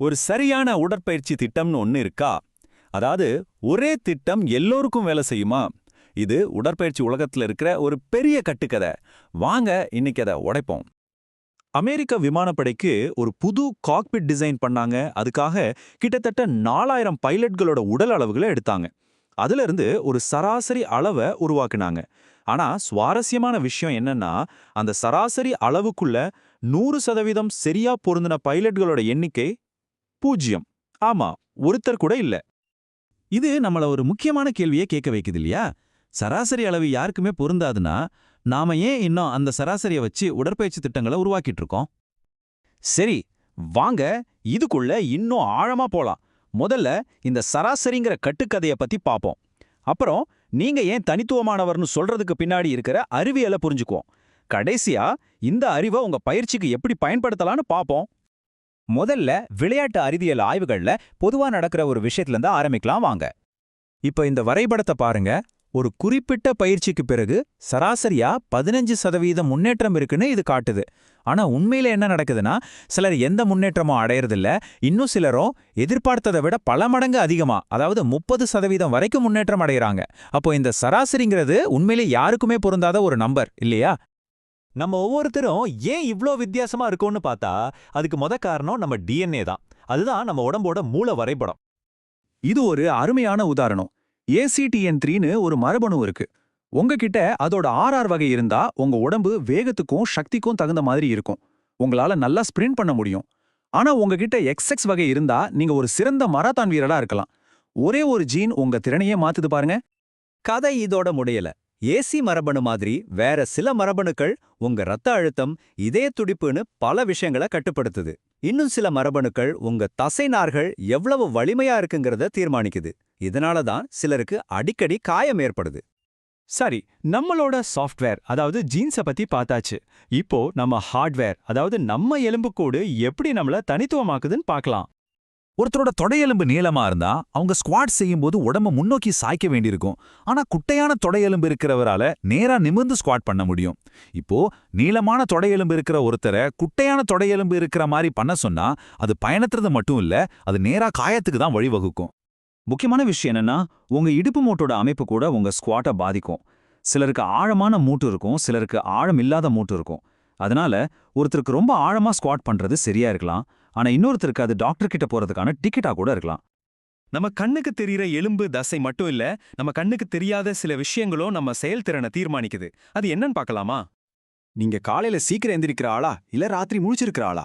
ஒரு சரியான உடற்பயிற்சி திட்டம்னு ஒன்னு இருக்கா? அதாவது ஒரே திட்டம் எல்லோருக்கும் வேலை செய்யுமா? இது உடற்பயிற்சி உலகத்துல இருக்கிற ஒரு பெரிய கட்டுக்கதை. வாங்க இன்னைக்கு அதை உடைப்போம். அமெரிக்க விமானப்படைக்கு ஒரு புது காக்பிட் டிசைன் பண்ணாங்க. அதுக்காக கிட்டத்தட்ட நாலாயிரம் பைலட்களோட உடல் அளவுகளை எடுத்தாங்க. அதுல இருந்து ஒரு சராசரி அளவை உருவாக்குனாங்க. ஆனா சுவாரஸ்யமான விஷயம் என்னன்னா அந்த சராசரி அளவுக்குள்ள நூறு சதவீதம் சரியா பொருந்தின பைலட்களோட எண்ணிக்கை பூஜ்யம். ஆமா ஒருத்தர் கூட இல்ல. இது நம்மள ஒரு முக்கியமான கேள்வியை கேட்க வைக்குது இல்லையா? சராசரி அளவு யாருக்குமே பொருந்தாதுன்னா நாம ஏன் இன்னும் அந்த சராசரியை வச்சு உடற்பயிற்சி திட்டங்களை உருவாக்கிட்டு இருக்கோம் சரி வாங்க இதுக்குள்ள இன்னும் ஆழமா போலாம். முதல்ல இந்த சராசரிங்கிற கட்டுக்கதைய பத்தி பாப்போம். அப்புறம் நீங்க ஏன் தனித்துவமானவர்னு சொல்றதுக்கு பின்னாடி இருக்கிற அறிவியலை புரிஞ்சுக்குவோம். கடைசியா இந்த அறிவை உங்க பயிற்சிக்கு எப்படி பயன்படுத்தலாம்னு பாப்போம். முதல்ல விளையாட்டு அறிவியல் ஆய்வுகள்ல பொதுவா நடக்கிற ஒரு விஷயத்துல இருந்து ஆரம்பிக்கலாம் வாங்க. இப்ப இந்த வரைபடத்தை பாருங்க. ஒரு குறிப்பிட்ட பயிற்சிக்கு பிறகு சராசரியா பதினஞ்சு சதவீதம் முன்னேற்றம் இருக்குன்னு இது காட்டுது. ஆனா உண்மையில என்ன நடக்குதுன்னா சிலர் எந்த முன்னேற்றமும் அடையறதில்ல. இன்னும் சிலரும் எதிர்பார்த்ததை விட பல மடங்கு அதிகமா அதாவது முப்பது சதவீதம் வரைக்கும் முன்னேற்றம் அடைகிறாங்க அப்போ இந்த சராசரிங்கிறது உண்மையிலே யாருக்குமே பொருந்தாத ஒரு நம்பர் இல்லையா? நம்ம ஒவ்வொருத்தரும் ஏன் இவ்ளோ வித்தியாசமா இருக்கோம்னு பார்த்தா அதுக்கு முத காரணம் நம்ம டிஎன்ஏ தான். அதுதான் நம்ம உடம்போட மூல வரைபடம். இது ஒரு அருமையான உதாரணம். ஏசிடிஎன் த்ரீன்னு ஒரு மரபணு இருக்கு. உங்ககிட்ட அதோட ஆர்ஆர் வகை இருந்தா உங்க உடம்பு வேகத்துக்கும் சக்திக்கும் தகுந்த மாதிரி இருக்கும். உங்களால நல்லா ஸ்பிரிண்ட் பண்ண முடியும். ஆனா உங்ககிட்ட எக்ஸ்எக்ஸ் வகை இருந்தா நீங்க ஒரு சிறந்த மராத்தான் வீரரா இருக்கலாம். ஒரே ஒரு ஜீன் உங்க திறனையே மாத்துது பாருங்க. கதை இதோட முடியல. ஏசி மரபணு மாதிரி வேற சில மரபணுக்கள் உங்க ரத்த அழுத்தம் இதய துடிப்புன்னு பல விஷயங்களை கட்டுப்படுத்துது. இன்னும் சில மரபணுக்கள் உங்க தசைநார்கள் எவ்வளவு வலிமையா இருக்குங்கிறத தீர்மானிக்குது. இதனால தான் சிலருக்கு அடிக்கடி காயம் ஏற்படுது. சரி நம்மளோட சாஃப்ட்வேர் அதாவது ஜீன்ஸை பத்தி பார்த்தாச்சு. இப்போ நம்ம ஹார்ட்வேர் அதாவது நம்ம எலும்புக்கூடு எப்படி நம்மள தனித்துவமாக்குதுன்னு பார்க்கலாம். ஒருத்தரோட தொடையெலும்பு நீளமா இருந்தா அவங்க ஸ்குவாட் செய்யும்போது உடம்ப முன்னோக்கி சாய்க்க வேண்டியிருக்கும். ஆனா குட்டையான தொடையெலும்பு இருக்கிறவரால நேரா நிமிர்ந்து ஸ்குவாட் பண்ண முடியும். இப்போ நீளமான தொடையெலும்பு இருக்கிற ஒருத்தரை குட்டையான தொடையெலும்பு இருக்கிற மாதிரி பண்ண சொன்னா அது பயணத்துறது மட்டும் இல்ல அது நேரா காயத்துக்கு தான் வழிவகுக்கும். முக்கியமான விஷயம் என்னன்னா உங்க இடுப்பு மூட்டோட அமைப்பு கூட உங்க ஸ்குவாட்டை பாதிக்கும். சிலருக்கு ஆழமான மூட்டு இருக்கும் சிலருக்கு ஆழம் இல்லாத மூட்டு இருக்கும். அதனால ஒருத்தருக்கு ரொம்ப ஆழமா ஸ்குவாட் பண்றது சரியா இருக்கலாம். ஆனா இன்னொருத்தருக்கு அது டாக்டர் கிட்ட போறதுக்கான டிக்கெட்டா கூட இருக்கலாம். நம்ம கண்ணுக்கு தெரியற எலும்பு தசை மட்டும் இல்ல நம்ம கண்ணுக்கு தெரியாத சில விஷயங்களும் நம்ம செயல்திறனை தீர்மானிக்குது. அது என்னன்னு பார்க்கலாமா? நீங்க காலையில சீக்கிரம் எந்திரிக்கிற ஆளா? இல்ல ராத்திரி முழிச்சிருக்கிற ஆளா?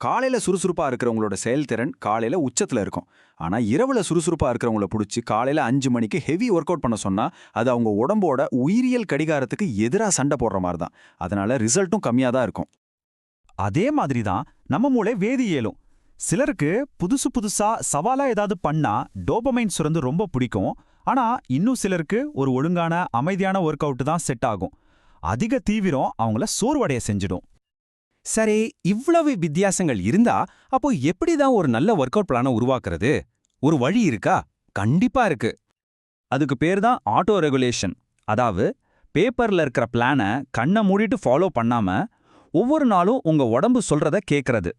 காலையில சுறுசுறுப்பா இருக்கிறவங்களோட செயல்திறன் காலையில உச்சத்துல இருக்கும். ஆனா இரவுல சுறுசுறுப்பா இருக்கிறவங்கள பிடிச்சி காலையில அஞ்சு மணிக்கு ஹெவி ஒர்க் அவுட் பண்ண சொன்னா அது அவங்க உடம்போட உயிரியல் கடிகாரத்துக்கு எதிரா சண்டை போடுற மாதிரி தான் அதனால ரிசல்ட்டும் கம்மியா தான் இருக்கும். அதே மாதிரி தான் நம்ம மூளை வேதியியலும் சிலருக்கு புதுசு புதுசா சவாலா ஏதாவது பண்ணா டோபமைன் சுரந்து ரொம்ப பிடிக்கும். ஆனா இன்னும் சிலருக்கு ஒரு ஒழுங்கான அமைதியான ஒர்க் அவுட் தான் செட் ஆகும். அதிக தீவிரம் அவங்கள சோர்வடைய செஞ்சிடும். சரி இவ்வளவு வித்தியாசங்கள் இருந்தா அப்போ எப்படி தான் ஒரு நல்ல ஒர்க் அவுட் பிளான உருவாக்குறது? ஒரு வழி இருக்கா? கண்டிப்பா இருக்கு. அதுக்கு பேர் தான் ஆட்டோ ரெகுலேஷன் அதாவது பேப்பர்ல இருக்கிற பிளானை கண்ணை மூடிட்டு ஃபாலோ பண்ணாம ஒவ்வொரு நாளும் உங்க உடம்பு சொல்றத கேட்கறது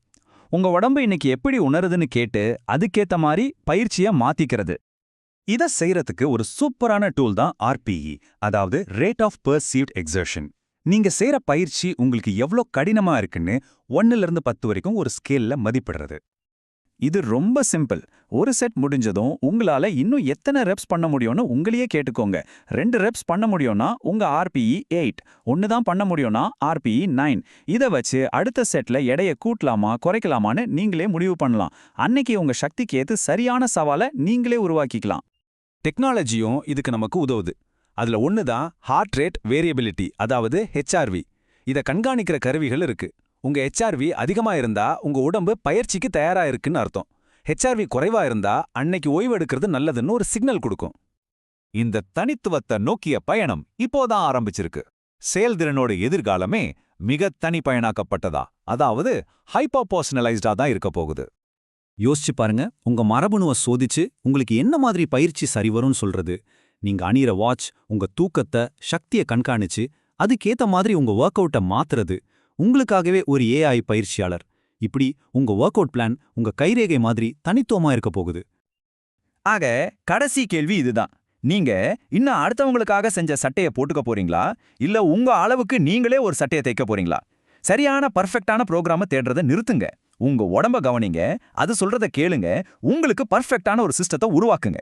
உங்க உடம்பு இன்னைக்கு எப்படி உணருதுன்னு கேட்டு அதுக்கேத்த மாதிரி பயிற்சியை மாத்திக்கிறது. இத செய்யறதுக்கு ஒரு சூப்பரான டூல் தான் ஆர்பிஇ அதாவது ரேட் ஆஃப் பர்சீவ்ட் எக்ஸர்ஷன் நீங்க செய்யற பயிற்சி உங்களுக்கு எவ்வளோ கடினமா இருக்குன்னு ஒன்னுல இருந்து பத்து வரைக்கும் ஒரு ஸ்கேல்ல மதிப்பிடுறது. இது ரொம்ப சிம்பிள். ஒரு செட் முடிஞ்சதும் உங்களால இன்னும் எத்தனை ரெப்ஸ் பண்ண முடியும்னு உங்களையே கேட்டுக்கோங்க. ரெண்டு ரெப்ஸ் பண்ண முடியும்னா உங்க ஆர்பிஇ எயிட் ஒன்று தான் பண்ண முடியும்னா ஆர்பிஇ நைன் இதை வச்சு அடுத்த செட்ல எடையை கூட்டலாமா குறைக்கலாமான்னு நீங்களே முடிவு பண்ணலாம். அன்னைக்கு உங்க சக்திக்கு ஏத்து சரியான சவாலை நீங்களே உருவாக்கிக்கலாம். டெக்னாலஜியும் இதுக்கு நமக்கு உதவுது. அதுல ஒன்று தான் ஹார்ட் ரேட் வேரியபிலிட்டி அதாவது ஹெச்ஆர்வி இதை கண்காணிக்கிற கருவிகள் இருக்கு. உங்க ஹெச்ஆர்வி அதிகமா இருந்தா உங்க உடம்பு பயிற்சிக்கு தயாரா இருக்குன்னு அர்த்தம் ஹெச்ஆர்வி குறைவா இருந்தா அன்னைக்கு ஓய்வு எடுக்கிறது நல்லதுன்னு ஒரு சிக்னல் கொடுக்கும். இந்த தனித்துவத்தை நோக்கிய பயணம் இப்போதான் ஆரம்பிச்சிருக்கு. செயல்திறனோட எதிர்காலமே மிக தனிப்பயனாக்கப்பட்டதா அதாவது ஹைப்போபர்சனலைஸ்டா தான் இருக்க போகுது. யோசிச்சு பாருங்க. உங்க மரபணுவை சோதிச்சு உங்களுக்கு என்ன மாதிரி பயிற்சி சரி வரும்னு சொல்றது? நீங்க அணியிற வாட்ச் உங்க தூக்கத்தை சக்தியை கண்காணிச்சு அதுக்கேத்த மாதிரி உங்க ஒர்க் அவுட்டை மாத்துறது உங்களுக்காகவே ஒரு ஏஐ பயிற்சியாளர். இப்படி உங்க ஒர்க் அவுட் பிளான் உங்க கைரேகை மாதிரி தனித்துவமா இருக்க போகுது. ஆக கடைசி கேள்வி இதுதான். நீங்க இன்னும் அடுத்தவங்களுக்காக செஞ்ச சட்டைய போட்டுக்க போறீங்களா? இல்ல உங்க அளவுக்கு நீங்களே ஒரு சட்டையை தைக்க போறீங்களா? சரியான பர்ஃபெக்டான ப்ரோக்ராமை தேடுறத நிறுத்துங்க. உங்க உடம்ப கவனிங்க. அது சொல்றத கேளுங்க. உங்களுக்கு பர்ஃபெக்டான ஒரு சிஸ்டத்தை உருவாக்குங்க.